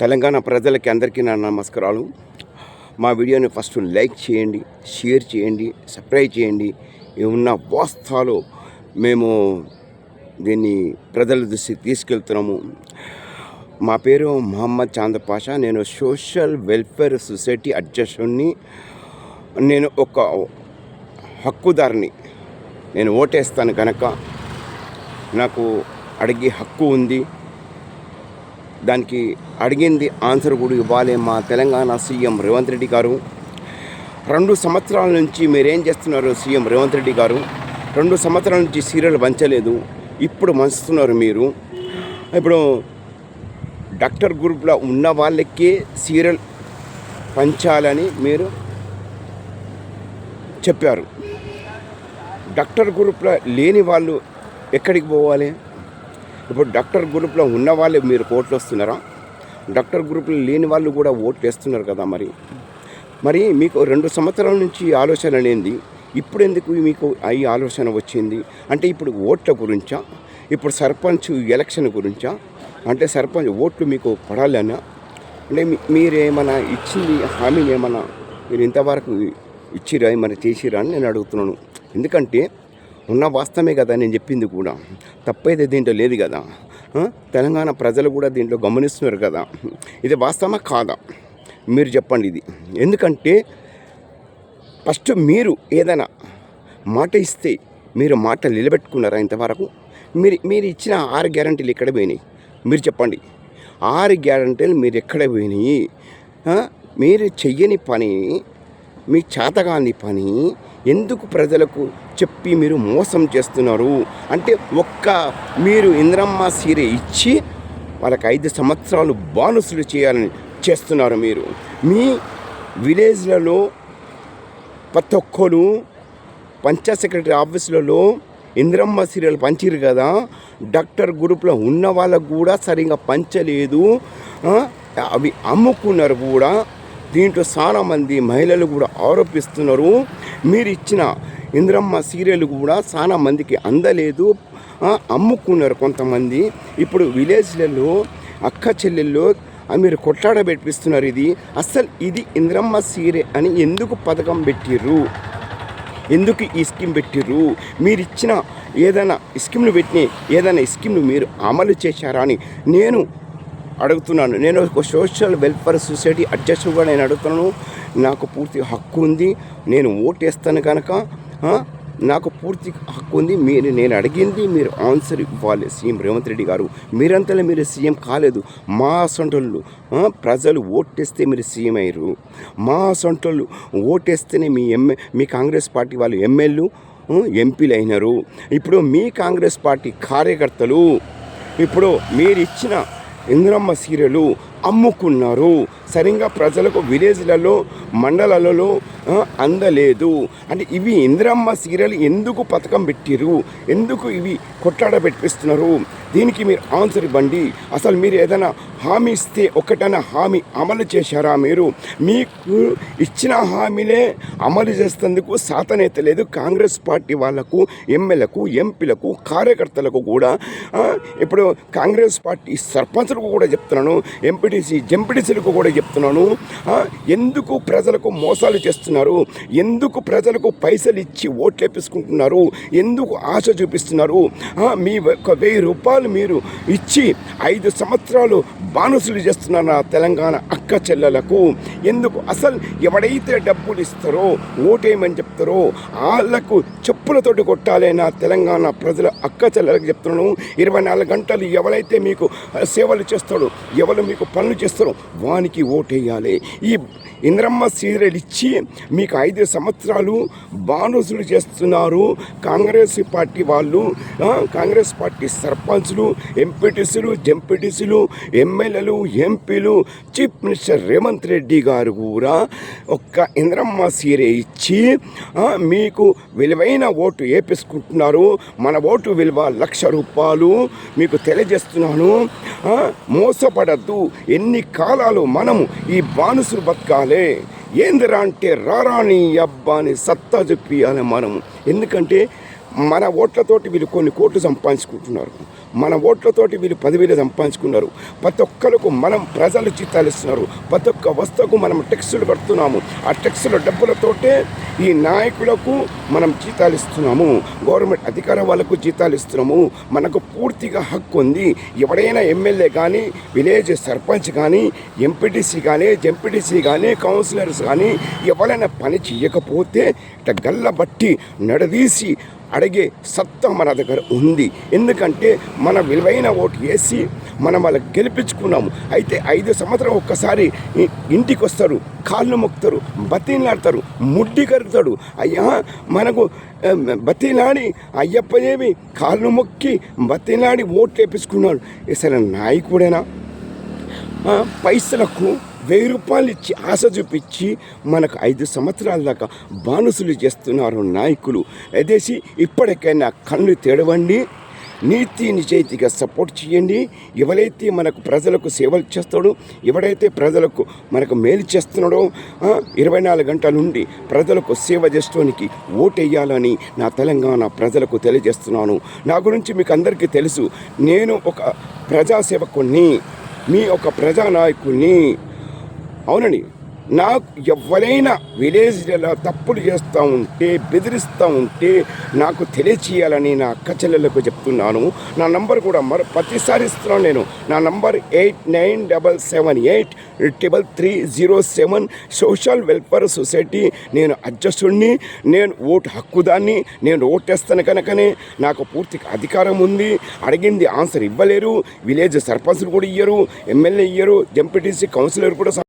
తెలంగాణ ప్రజలకి అందరికీ నా నమస్కారాలు. మా వీడియోని ఫస్ట్ లైక్ చేయండి షేర్ చేయండి సబ్స్క్రైబ్ చేయండి. ఈ ఉన్న వాస్తవాలు మేము దీన్ని ప్రజల దృష్టికి తీసుకెళ్తున్నాము. మా పేరు మహమ్మద్ చాంద్ పాషా. నేను సోషల్ వెల్ఫేర్ సొసైటీ అధ్యక్షుడిని. నేను ఒక హక్కుదారిని. నేను ఓటేస్తాను కనుక నాకు అడిగే హక్కు ఉంది. దానికి అడిగింది ఆన్సర్ కూడా ఇవ్వాలి మా తెలంగాణ సీఎం రేవంత్ రెడ్డి గారు. రెండు సంవత్సరాల నుంచి మీరేం చేస్తున్నారు సీఎం రేవంత్ రెడ్డి గారు? రెండు సంవత్సరాల నుంచి సీరియల్ పంచలేదు. ఇప్పుడు మంచుతున్నారు మీరు. ఇప్పుడు డాక్టర్ గ్రూప్లో ఉన్న వాళ్ళకే సీరియల్ పంచాలని మీరు చెప్పారు. డాక్టర్ గ్రూప్లో లేని వాళ్ళు ఎక్కడికి పోవాలి? ఇప్పుడు డాక్టర్ గ్రూప్లో ఉన్న వాళ్ళు మీరు కోట్లు వస్తున్నారా డాక్టర్ గ్రూప్లో లేని వాళ్ళు కూడా ఓట్లు వేస్తున్నారు కదా మరి. మరి మీకు రెండు సంవత్సరాల నుంచి ఈ ఆలోచన అనేది ఇప్పుడు ఎందుకు మీకు ఈ ఆలోచన వచ్చింది? అంటే ఇప్పుడు ఓట్ల గురించా? ఇప్పుడు సర్పంచ్ ఎలక్షన్ గురించా? అంటే సర్పంచ్ ఓట్లు మీకు పడాలనా? అంటే మీరేమైనా ఇచ్చింది హామీని ఏమైనా మీరు ఇంతవరకు ఇచ్చిరా ఏమైనా చేసిరా అని నేను అడుగుతున్నాను. ఎందుకంటే ఉన్న వాస్తవమే కదా నేను చెప్పింది కూడా. తప్పైతే దీంట్లో లేదు కదా. తెలంగాణ ప్రజలు కూడా దీంట్లో గమనిస్తున్నారు కదా. ఇది వాస్తవమా కాదా? మీరు చెప్పండి ఇది. ఎందుకంటే ఫస్ట్ మీరు ఏదైనా మాట ఇస్తే మీరు మాట నిలబెట్టుకున్నారా ఇంతవరకు? మీరు మీరు ఇచ్చిన ఆరు గ్యారంటీలు ఎక్కడ పోయినాయి? మీరు చెప్పండి. ఆరు గ్యారంటీలు మీరు ఎక్కడ పోయినాయి? మీరు చెయ్యని పని మీ చేతగాని పని ఎందుకు ప్రజలకు చెప్పి మీరు మోసం చేస్తున్నారు? అంటే ఒక్క మీరు ఇంద్రమ్మ సీర ఇచ్చి వాళ్ళకి ఐదు సంవత్సరాలు బానుసులు చేయాలని చేస్తున్నారు మీరు. మీ విలేజ్లలో ప్రతి ఒక్కరు పంచాయత్ సెక్రటరీ ఆఫీసులలో ఇంద్రమ్మ సీరియల్ పంచిరు కదా? డాక్టర్ గ్రూప్లో ఉన్న వాళ్ళకు కూడా సరిగా పంచలేదు. అవి అమ్ముకున్నారు కూడా. దీంట్లో చాలామంది మహిళలు కూడా ఆరోపిస్తున్నారు. మీరు ఇచ్చిన ఇంద్రమ్మ సీరియల్ కూడా చాలా మందికి అందలేదు. అమ్ముకున్నారు కొంతమంది. ఇప్పుడు విలేజ్లలో అక్క చెల్లెల్లో మీరు కొట్లాడ పెట్టిస్తున్నారు ఇది. అసలు ఇది ఇంద్రమ్మ సీరే అని ఎందుకు పథకం పెట్టిర్రు? ఎందుకు ఈ స్కీమ్ పెట్టిర్రు? మీరు ఇచ్చిన ఏదైనా స్కీమ్ను పెట్టి ఏదైనా స్కీమ్ను మీరు అమలు చేశారా అని నేను అడుగుతున్నాను. నేను ఒక సోషల్ వెల్ఫేర్ సొసైటీ అధ్యక్షుడుగా నేను అడుగుతున్నాను. నాకు పూర్తి హక్కు ఉంది. నేను ఓటేస్తాను కనుక నాకు పూర్తి హక్కు ఉంది. మీరు నేను అడిగింది మీరు ఆన్సర్ ఇవ్వాలి సీఎం రేవంత్ రెడ్డి గారు. మీరంతలో మీరు సీఎం కాలేదు. మా సొంటోళ్ళు ప్రజలు ఓటేస్తే మీరు సీఎం అయ్యారు. మా సొంటోళ్ళు ఓటేస్తేనే మీ ఎమ్మె మీ కాంగ్రెస్ పార్టీ వాళ్ళు ఎమ్మెల్యేలు ఎంపీలు అయినారు. ఇప్పుడు మీ కాంగ్రెస్ పార్టీ కార్యకర్తలు ఇప్పుడు మీరు ఇచ్చిన ఇంద్రమ్మ సీరియలు అమ్ముకున్నారు. సరిగ్గా ప్రజలకు విలేజ్లలో మండలాలలో అందలేదు. అంటే ఇవి ఇంద్రమ్మ సీరియల్ ఎందుకు పథకం పెట్టిరు ఎందుకు ఇవి కొట్లాడ పెట్టిస్తున్నారు? దీనికి మీరు ఆన్సర్ ఇవ్వండి. అసలు మీరు ఏదైనా హామీ ఇస్తే ఒకటన హామీ అమలు చేశారా మీరు? మీకు ఇచ్చిన హామీలే అమలు చేసేందుకు సాతనేత లేదు. కాంగ్రెస్ పార్టీ వాళ్ళకు ఎమ్మెల్యేలకు ఎంపీలకు కార్యకర్తలకు కూడా ఇప్పుడు కాంగ్రెస్ పార్టీ సర్పంచులకు కూడా చెప్తున్నాను ఎంపీటీసీ జంపీటీసీలకు కూడా చెప్తున్నాను ఎందుకు ప్రజలకు మోసాలు చేస్తున్నారు? ఎందుకు ప్రజలకు పైసలు ఇచ్చి ఓట్లు వేపించుకుంటున్నారు? ఎందుకు ఆశ చూపిస్తున్నారు? మీ ఒక వెయ్యి రూపాయలు మీరు ఇచ్చి ఐదు సంవత్సరాలు బానుసులు చేస్తున్నారు నా తెలంగాణ అక్క చెల్లెలకు ఎందుకు అసలు ఎవడైతే డబ్బులు ఇస్తారో ఓటేయమని చెప్తారో వాళ్ళకు చెప్పులతోటి కొట్టాలి నా తెలంగాణ ప్రజల అక్క చెల్లెలకు చెప్తున్నాను. ఇరవై నాలుగు గంటలు ఎవరైతే మీకు సేవలు చేస్తాడో ఎవరు మీకు పనులు చేస్తారో వానికి ఓటేయాలి. ఈ ఇంద్రమ్మ సీరియల్ ఇచ్చి మీకు ఐదు సంవత్సరాలు బానుసులు చేస్తున్నారు. కాంగ్రెస్ పార్టీ వాళ్ళు కాంగ్రెస్ పార్టీ సర్పంచ్లు ఎంపీటీసీలు జంపీటీసీలు ఎమ్మెల్యేలు ఎంపీలు చీఫ్ మినిస్టర్ రేవంత్ రెడ్డి గారు కూడా ఒక్క ఇంద్రమ్మ సీరే ఇచ్చి మీకు విలువైన ఓటు వేపేసుకుంటున్నారు మన ఓటు విలువ లక్ష రూపాయలు. మీకు తెలియజేస్తున్నాను. మోసపడద్దు. ఎన్ని కాలాలు మనము ఈ బానుసులు బతకాలే. ఏందిరా అంటే రారాని అబ్బాని సత్తా చెప్పియాలి మనము. ఎందుకంటే మన ఓట్లతోటి వీళ్ళు కొన్ని కోట్లు సంపాదించుకుంటున్నారు. మన ఓట్లతోటి వీళ్ళు పదివేలు సంపాదించుకున్నారు. ప్రతి ఒక్కరికి మనం ప్రజలు జీతాలు ఇస్తున్నారు. ప్రతి ఒక్క వస్తువుకు మనం టెక్స్టులు కడుతున్నాము. ఆ టెక్స్టుల డబ్బులతోటే ఈ నాయకులకు మనం జీతాలు ఇస్తున్నాము. గవర్నమెంట్ అధికార వాళ్ళకు జీతాలు ఇస్తున్నాము. మనకు పూర్తిగా హక్కు ఉంది. ఎవడైనా ఎమ్మెల్యే కానీ విలేజ్ సర్పంచ్ కానీ ఎంపీటీసీ కానీ జెంపీటీసీ కానీ కౌన్సిలర్స్ కానీ ఎవరైనా పని చేయకపోతే ఇట్లా గల్లబట్టి నడదీసి అడిగే సత్తా మన దగ్గర ఉంది. ఎందుకంటే మన విలువైన ఓటు వేసి మనం వాళ్ళకి గెలిపించుకున్నాము. అయితే ఐదు సంవత్సరం ఒక్కసారి ఇంటికి వస్తారు కాళ్ళు మొక్కుతారు బతీలాడతారు ముడ్డి కరుగుతాడు. అయ్యా మనకు బతిలాడి బతీలాడి అయ్యప్పనేమి కాళ్ళు మొక్కి బతీలాడి ఓటు వేపించుకున్నాడు. సరే నాయకుడేనా? పైసలకు వెయ్యి రూపాయలు ఇచ్చి ఆశ చూపించి మనకు ఐదు సంవత్సరాల దాకా బానుసులు చేస్తున్నారు నాయకులు. అదేసి ఇప్పటికైనా కళ్ళు తెడవండి నీతి నిజాయితీగా సపోర్ట్ చేయండి. ఎవరైతే మనకు ప్రజలకు సేవలు చేస్తాడో ఎవడైతే ప్రజలకు మనకు మేలు చేస్తున్నాడో ఇరవై నాలుగు గంటల నుండి ప్రజలకు సేవ చేసడానికి ఓటేయాలని నా తెలంగాణ ప్రజలకు తెలియజేస్తున్నాను. నా గురించి మీకు అందరికీ తెలుసు. నేను ఒక ప్రజాసేవకుణ్ణి మీ ఒక ప్రజానాయకుడిని అవునండి. నాకు ఎవరైనా విలేజ్లలో తప్పులు చేస్తూ ఉంటే బెదిరిస్తూ ఉంటే నాకు తెలియచేయాలని నా అక్క చెల్లెలకు చెప్తున్నాను. నా నంబర్ కూడా మరో ప్రతిసారి ఇస్తున్నాను నేను. నా number eight nine double seven eight triple three zero seven. Social welfare society నేను అధ్యక్షుడిని నేను ఓటు హక్కుదాన్ని నేను ఓటేస్తాను కనుకనే నాకు పూర్తి అధికారం ఉంది. అడిగింది ఆన్సర్ ఇవ్వలేరు. విలేజ్ సర్పంచ్లు కూడా ఇయ్యరు. ఎమ్మెల్యే ఇయ్యరు. ఎంపీటీసీ కౌన్సిలర్ కూడా